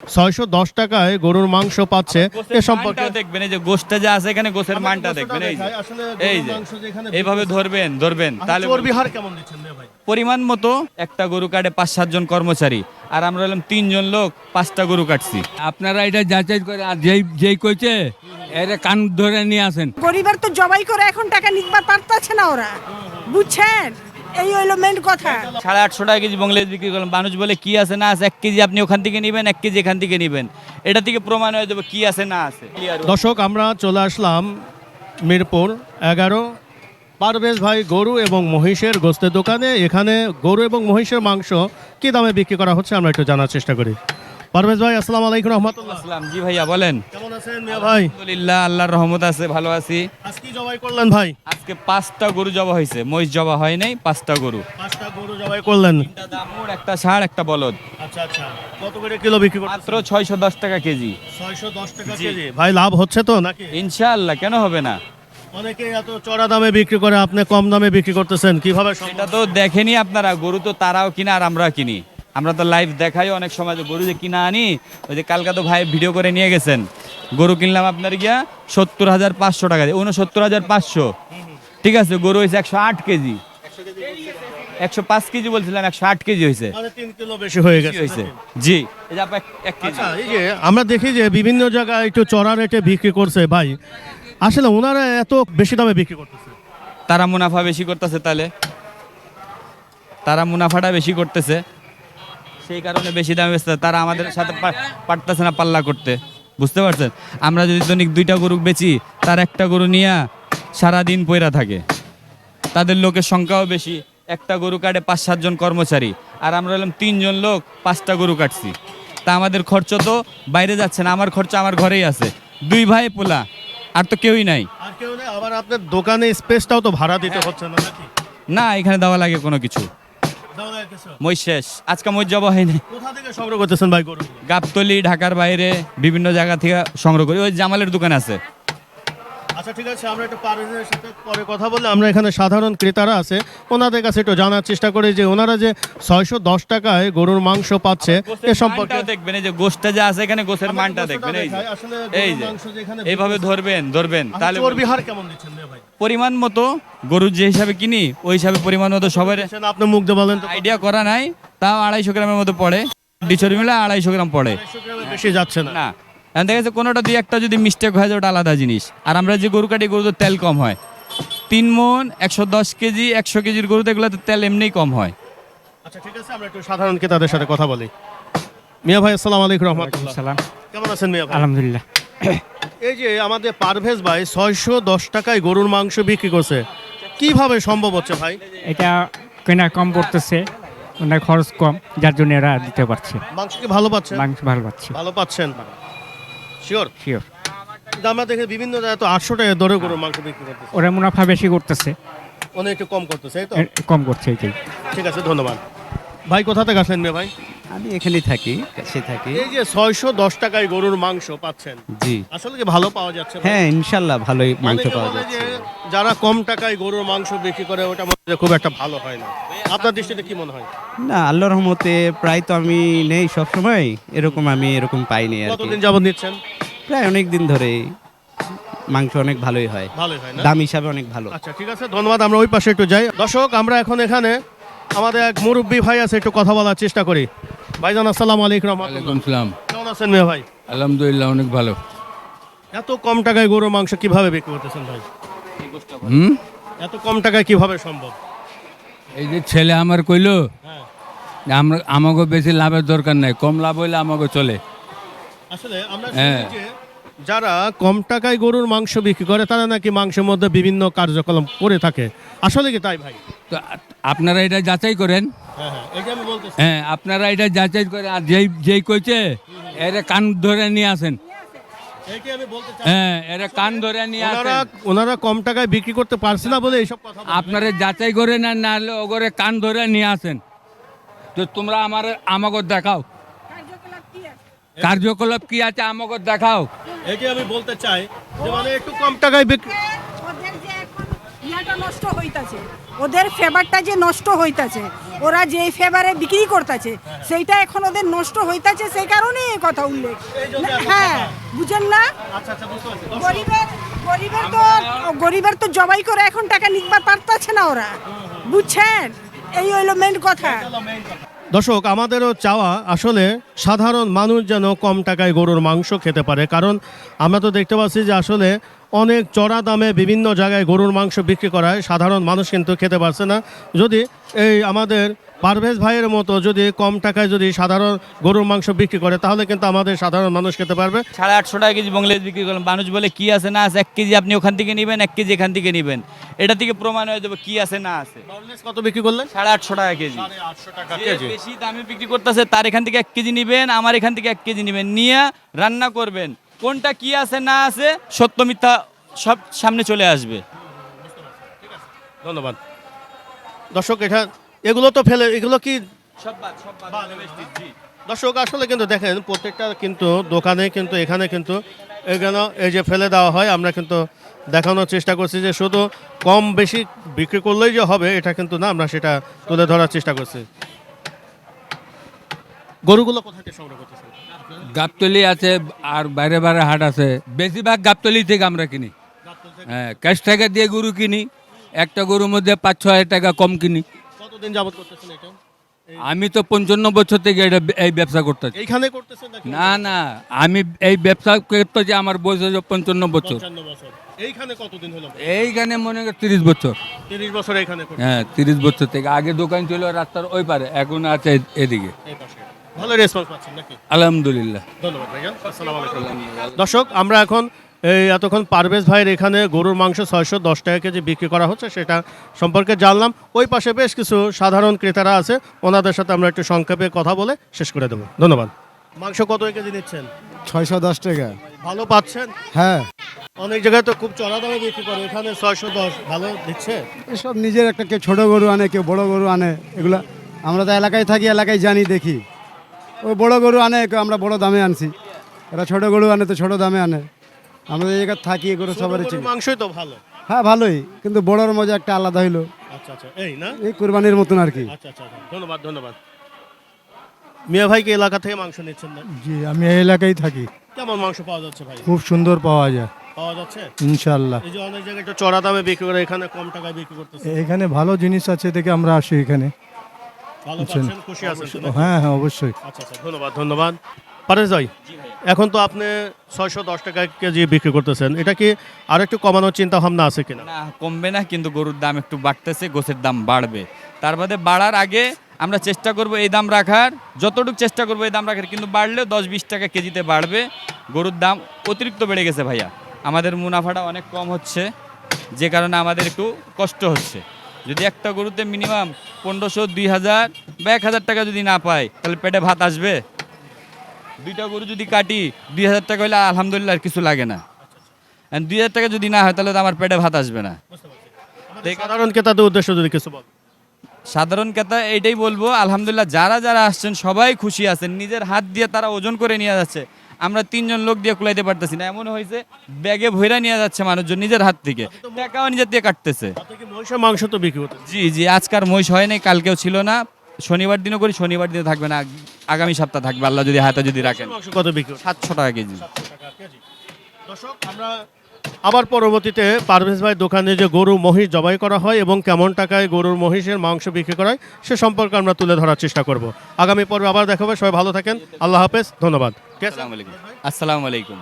ছয়শো দশ টাকায় গরুর মাংস পাচ্ছে এ সম্পর্কে দেখবেন এই যে গোষ্ঠটা যা আছে এখানে গোছের মানটা দেখবেন এই যে। এই যে। এইভাবে ধরবেন ধরবেন। তাহলে চর্বি কেমন দিচ্ছেন ভাই? পরিমাণ মতো একটা গরু কাটে পাঁচ সাতজন কর্মচারী। আর আমরা হলাম তিনজন লোক পাঁচটা গরু কাটছি। আপনারা এটা যাচাই করে আর যেই যেই কইছে এর কান ধরে নিয়ে আসেন। পরিবার তো জবাই করে এখন টাকা নিকবার পারতেছে না ওরা। বুঝছেন? এই হইল মেন কথা। সাড়ে আটশো টাকা কেজি বংলেজ বিক্রি করলাম। মানুষ বলে কি আছে না আছে? এক কেজি আপনি ওখান থেকে নেবেন এক কেজি এখান থেকে নেবেন। এটা থেকে প্রমাণ হয়ে যাবে কি আছে না আছে। দর্শক আমরা চলে আসলাম মিরপুর এগারো। পারভেজ ভাই গরু এবং মহিষের গোস্তের দোকানে। এখানে গরু এবং মহিষের মাংস কি দামে বিক্রি করা হচ্ছে আমরা একটু জানার চেষ্টা করি। পারভেজ ভাই আসসালাম আলাইকুম রহমতুল্লাহ। আসসালাম। জি ভাইয়া বলেন। কেমন আছেন মিয়া ভাই? আলহামদুলিল্লাহ আল্লাহর রহমত আছে ভালো আছি। আজ কি জবাই করলেন ভাই? আজকে পাঁচটা গরু জবা হয়েছে। মহিষ জবা হয় নাই পাঁচটা গরু। পাঁচটা গরু জবাই করলেন। একটা দামুর একটা ষাঁড় একটা বলদ। আচ্ছা আচ্ছা। কত করে কিলো বিক্রি মাত্র ছয়শো দশ টাকা কেজি। ছয়শো দশ টাকা কেজি। ভাই লাভ হচ্ছে তো নাকি? ইনশাআল্লাহ কেন হবে না? অনেকে এত চড়া দামে বিক্রি করে আপনি কম দামে বিক্রি করতেছেন কীভাবে? এটা তো দেখেনি আপনারা গরু তো তারাও কিনা আর আমরা কিনি। আমরা তো লাইভ দেখাই অনেক সময় যে গরু যে কিনা আনি ওই যে কালকা তো ভাই ভিডিও করে নিয়ে গেছেন। গরু কিনলাম আপনার গিয়া সত্তর হাজার পাঁচশো টাকা দিয়ে উনসত্তর হাজার পাঁচশো। ঠিক আছে গরু হয়েছে একশো আট কেজি। একশো পাঁচ কেজি বলছিলাম একশো আট কেজি হয়েছে। কিলো বেশি হয়ে গেছে। হয়েছে। জি আচ্ছা এই যে আমরা দেখি যে বিভিন্ন জায়গায় একটু চড়া রেটে বিক্রি করছে ভাই। আসলে ওনারা এত বেশি দামে বিক্রি করতেছে। তারা মুনাফা বেশি করতেছে তাহলে। তারা মুনাফাটা বেশি করতেছে। সেই কারণে বেশি দামে বেচতে তারা আমাদের সাথে পারতেছে না পাল্লা করতে। বুঝতে পারছেন? আমরা যদি দৈনিক দুইটা গরু বেচি তার একটা গরু নিয়ে সারাদিন পয়রা থাকে। তাদের লোকের সংখ্যাও বেশি। একটা গরু কাটে পাঁচ সাতজন কর্মচারী। আর আমরা হলাম তিনজন লোক পাঁচটা গরু কাটছি। তা আমাদের খরচ তো বাইরে যাচ্ছে না আমার খরচ আমার ঘরেই আছে। দুই ভাই পোলা আর তো কেউই নাই। আর কেউ নেই আবার আপনার দোকানে স্পেসটাও তো ভাড়া দিতে হচ্ছে না নাকি? না এখানে দেওয়া লাগে কোনো কিছু। দাও না কিছু। মই শেষ। আজকে মই জবা হয়নি। কোথা থেকে সংগ্রহ করতেছেন ভাই গরু গাবতলি ঢাকার বাইরে বিভিন্ন জায়গা থেকে সংগ্রহ করি। ওই জামালের দোকান আছে। আচ্ছা ঠিক আছে আমরা একটু পারভেজের সাথে পরে কথা বলে আমরা এখানে সাধারণ ক্রেতারা আছে ওনাদের কাছে একটু জানার চেষ্টা করি যে ওনারা যে ছয়শো দশ টাকায় গরুর মাংস পাচ্ছে এ সম্পর্কে দেখবেন এই যে গোষ্ঠটা যা আছে এখানে আমরা মানটা দেখবেন এই যে। এই যে। এইভাবে ধরবেন ধরবেন আচ্ছা, তাহলে চর্বি হার কেমন দিচ্ছেন ভাই? পরিমাণ মতো গরুর যে হিসাবে কিনি ওই হিসাবে পরিমাণ মতো সবাই আপনি মুখ দিয়ে বলেন আইডিয়া করা নাই তাও আড়াইশো গ্রামের মতো পড়ে। ডিচরি মিলে আড়াইশো গ্রাম পড়ে। 150 বেশি যাচ্ছে না এখন দেখা যাচ্ছে কোনোটা দুই একটা যদি মিস্টেক হয় যায় ওটা আলাদা জিনিস। আর আমরা যে গরু কাটি গরুতে তেল কম হয়। তিন মন একশো দশ কেজি একশো কেজির গরুতে এগুলোতে তেল এমনিই কম হয়। আচ্ছা ঠিক আছে আমরা একটু সাধারণ ক্রেতাদের সাথে কথা বলি। মিয়া ভাই আসসালামু আলাইকুম রহমতুল্লাহ। সালাম কেমন আছেন মিয়া ভাই? আলহামদুলিল্লাহ। এই যে আমাদের পারভেজ ভাই ছয়শো দশ টাকায় গরুর মাংস বিক্রি করছে কীভাবে সম্ভব হচ্ছে ভাই? এটা কেনা কম পড়তেছে ওনার খরচ কম যার জন্য এরা দিতে পারছে। মাংস কি ভালো পাচ্ছেন মাংস ভালো পাচ্ছে। ভালো পাচ্ছেন? শিওর শিওর আমরা দেখে বিভিন্ন জায়গায় তো আটশো টাকা দরে করে মাংস বিক্রি করতেছে। ওরা মুনাফা বেশি করতেছে। অনেক একটু কম করতেছে এই তো? কম করছে এইটাই ঠিক আছে ধন্যবাদ। ভাই কোথা থেকে আসলেন ভাই? আমি এখানেই থাকি। কাছে থাকি। এই যে ছয়শো দশ টাকায় গরুর মাংস পাচ্ছেন। জি। আসলে কি ভালো পাওয়া যাচ্ছে? হ্যাঁ ইনশাল্লাহ ভালোই মাংস অনেকে পাওয়া বলে যাচ্ছে। যে যারা কম টাকায় গরুর মাংস বিক্রি করে ওটা মনে হয় খুব একটা ভালো হয় না। আপনার দৃষ্টিতে কি মনে হয়? না আল্লাহর রহমতে প্রায় তো আমি নেই সব সময় এরকম আমি এরকম পাইনি আর কি। কতদিন যাবত নিচ্ছেন? প্রায় অনেক দিন ধরে মাংস অনেক ভালোই হয়। ভালোই হয় না? দাম হিসাবে অনেক ভালো। আচ্ছা ঠিক আছে ধন্যবাদ আমরা ওই পাশে একটু যাই। দর্শক আমরা এখন এখানে আমাদের এক মুরব্বী ভাই আছে একটু কথা বলার চেষ্টা করি। ভাইজান আসসালামু আলাইকুম ওয়ালাইকুম সালাম কেমন আছেন মিয়া ভাই? আলহামদুলিল্লাহ অনেক ভালো। এত কম টাকায় গরুর মাংস কীভাবে বিক্রি করতেছেন ভাই? হুম? এত কম টাকায় কীভাবে সম্ভব? এই যে ছেলে আমার কইলো হ্যাঁ। আমরা আমাকে বেশি লাভের দরকার নাই কম লাভ হইলে আমাকে চলে। আসলে আমরা হ্যাঁ। যারা কম টাকায় গরুর মাংস বিক্রি করে তারা নাকি মাংসের মধ্যে বিভিন্ন কার্যক্রম করে থাকে। আসলে কি তাই ভাই? তো আপনারা এটা যাচাই করেন। হ্যাঁ হ্যাঁ হ্যাঁ আপনারা এটা যাচাই করেন আর যেই যেই কইছে এরা কান ধরে নিয়ে আসেন। হ্যাঁ এর কান ধরে নিয়ে ওনারা আসেন। ওনারা কম টাকায় বিক্রি করতে পারছে না বলে এইসব কথা আপনারা যাচাই করেন আর না হলে ওগরে কান ধরে নিয়ে আসেন। তো তোমরা আমার আমাকে দেখাও। কার্যকলাপ? কার্যকলাপ কি আছে আমাকে দেখাও। এইটাই আমি বলতে চাই যে মানে একটু কম টাকায় বিক্রি ওদের যে এখন ইয়াটা নষ্ট হইতাছে ওদের ফেভারটা যে নষ্ট হইতাছে ওরা যে ফেভারে বিক্রি করতেছে সেইটা এখন ওদের নষ্ট হইতাছে সেই কারণে এই কথা উল্লেখ। হ্যাঁ বুঝেন না? আচ্ছা আচ্ছা গরিবের গরিবের তো গরিবের তো জবাই করে এখন টাকা নিতে পারতাছে না ওরা। বুঝছেন? এই হইল মেন কথা। দর্শক, আমাদেরও চাওয়া আসলে সাধারণ মানুষ যেন কম টাকায় গরুর মাংস খেতে পারে। কারণ আমরা তো দেখতে পাচ্ছি যে আসলে অনেক চড়া দামে বিভিন্ন জায়গায় গরুর মাংস বিক্রি করায় সাধারণ মানুষ কিন্তু খেতে পারছে না। যদি এই আমাদের পারভেজ ভাইয়ের মতো যদি কম টাকায় যদি সাধারণ গরুর মাংস বিক্রি করে তাহলে কিন্তু আমাদের সাধারণ মানুষ খেতে পারবে। সাড়ে আটশো টাকা কেজি বংলেজ বিক্রি করলাম। মানুষ বলে কি আছে না আছে? এক কেজি আপনি ওখান থেকে নেবেন এক কেজি এখান থেকে নেবেন। এটা থেকে প্রমাণ হয়ে যাবে কি আছে না আছে। কত বিক্রি করলেন? সাড়ে আটশো টাকা কেজি। বেশি দামে বিক্রি করতেছে তার এখান থেকে এক কেজি নেবেন আমার এখান থেকে এক কেজি নেবেন। নিয়ে রান্না করবেন। কোনটা কি আছে না আছে সত্য মিথ্যা সব সামনে চলে আসবে। ধন্যবাদ। দর্শক এটা এগুলো তো ফেলে এগুলো কি? দর্শক আসলে কিন্তু দেখেন প্রত্যেকটা কিন্তু দোকানে কিন্তু এখানে কিন্তু এখানে এই যে ফেলে দেওয়া হয় আমরা কিন্তু দেখানোর চেষ্টা করছি যে শুধু কম বেশি বিক্রি করলেই যে হবে এটা কিন্তু না আমরা সেটা তুলে ধরার চেষ্টা করছি। গরুগুলো কোথা থেকে সংগ্রহ করতেছেন? গাবতলি আছে আর বাইরে বাইরে হাট আছে। বেশিরভাগ গাবতলি থেকে আমরা কিনি। হ্যাঁ ক্যাশ টাকা দিয়ে গরু কিনি। একটা গরুর মধ্যে পাঁচ ছ হাজার টাকা কম কিনি। কতদিন যাবত করতেছেন এটা? আমি তো পঞ্চান্ন বছর থেকে এটা এই ব্যবসা করতেছি। এইখানে করতেছেন না না আমি এই ব্যবসা করতেছি আমার বয়স হয়েছে পঞ্চান্ন বছর। এইখানে কতদিন হলো? এইখানে মনে করি তিরিশ বছর। তিরিশ বছর এখানে হ্যাঁ তিরিশ বছর থেকে। আগে দোকান ছিল রাস্তার ওই পারে এখন আছে এদিকে। ভালো রেসপন্স পাচ্ছেন নাকি? আলহামদুলিল্লাহ। ধন্যবাদ ভাইজান আসসালামু আলাইকুম। দর্শক আমরা এখন এই এতক্ষণ পারভেজ ভাইয়ের এখানে গরুর মাংস ছয়শো দশ টাকা কেজি বিক্রি করা হচ্ছে সেটা সম্পর্কে জানলাম। ওই পাশে বেশ কিছু সাধারণ ক্রেতারা আছে ওনাদের সাথে আমরা একটু সংক্ষেপে কথা বলে শেষ করে দেবো। ধন্যবাদ। মাংস কত কেজি নিচ্ছেন? ছয়শো দশ টাকা। ভালো পাচ্ছেন? হ্যাঁ। অনেক জায়গায় তো খুব চড়া দামে বিক্রি করে এখানে ছয়শো দশ ভালো দিচ্ছে? এসব নিজের একটা কেউ ছোট গরু আনে কেউ বড় গরু আনে এগুলা আমরা তো এলাকায় থাকি এলাকায় জানি দেখি। ওই বড় গরু আনে আমরা বড় দামে আনছি। এরা ছোট গরু আনে তো ছোট দামে আনে। আমরা এই জায়গায় থাকি গরু সবারই মাংসই তো ভালো। হ্যাঁ ভালোই কিন্তু বড়র মজা একটা আলাদা হইল। আচ্ছা আচ্ছা এই না? এই কোরবানির মতন আর কি। আচ্ছা। ধন্যবাদ ধন্যবাদ। মিয়া ভাইকে এলাকা থেকে মাংস নিচ্ছেন না? জি আমি এই এলাকায় থাকি। কেমন মাংস পাওয়া যাচ্ছে ভাই? খুব সুন্দর পাওয়া যায়। পাওয়া যাচ্ছে? ইনশাল্লাহ এই যে অনেক জায়গায় একটু চড়া দামে বিক্রি করে এখানে কম টাকায় বিক্রি করতেছে। এখানে ভালো জিনিস আছে দেখে আমরা আসি এখানে। হ্যাঁ হ্যাঁ অবশ্যই। আচ্ছা আচ্ছা ধন্যবাদ ধন্যবাদ। পারেশ ভাই এখন তো আপনি ছয়শো দশ টাকা কেজি বিক্রি করতেছেন। এটা কি আর একটু কমানোর চিন্তা ভাবনা আছে কিনা? না কমবে না কিন্তু গরুর দাম একটু বাড়তেছে গোছের দাম বাড়বে। তার বাদে বাড়ার আগে আমরা চেষ্টা করব এই দাম রাখার। যতটুকু চেষ্টা করব এই দাম রাখার কিন্তু বাড়লেও দশ বিশ টাকা কেজিতে বাড়বে। গরুর দাম অতিরিক্ত বেড়ে গেছে ভাইয়া। আমাদের মুনাফাটা অনেক কম হচ্ছে যে কারণে আমাদের একটু কষ্ট হচ্ছে। যদি একটা গরুতে মিনিমাম পনেরোশো দুই হাজার বা এক হাজার টাকা যদি না পাই তাহলে পেটে ভাত আসবে? দুইটা গরু যদি কাটি দুই হাজার টাকা হলে আলহামদুলিল্লাহ আর কিছু লাগে না। দুই হাজার টাকা যদি না হয় তাহলে তো আমার পেটে ভাত আসবে না। সাধারণ ক্রেতাদের উদ্দেশ্য যদি কিছু বল। সাধারণ কথা এইটাই বলব আলহামদুলিল্লাহ যারা যারা আসছেন সবাই খুশি আছেন। নিজের হাত দিয়ে তারা ওজন করে নিয়ে যাচ্ছে। আমরা তিনজন লোক দিয়ে কুলাইতে পারতেছি না। এমন হয়েছে ব্যাগে ভৈরা নিয়ে যাচ্ছে মানুষজন নিজের হাত থেকে। টাকাও নিজের দিয়ে কাটতেছে। মহিষের মাংস তো বিক্রি হতো জি জি আজকার মহিষ হয় নাই কালকেও ছিল না। শনিবার দিনও করি শনিবার দিনে থাকবে না আগামী সপ্তাহ থাকবে আল্লাহ যদি হাতে যদি রাখেন। কত বিক্রি সাতশো টাকা কেজি। দর্শক আমরা আবার পরবর্তীতে পারভেজ ভাই দোকানে যে গরু মহিষ জবাই করা হয় এবং কেমন টাকায় গরুর মহিষের মাংস বিক্রি করা হয়, সে সম্পর্কে আমরা তুলে ধরার চেষ্টা করব। আগামী পর্বে আবার দেখাবো সবাই ভালো থাকেন। আল্লাহ হাফেজ। ধন্যবাদ। আসসালামু আসসালামু আলাইকুম।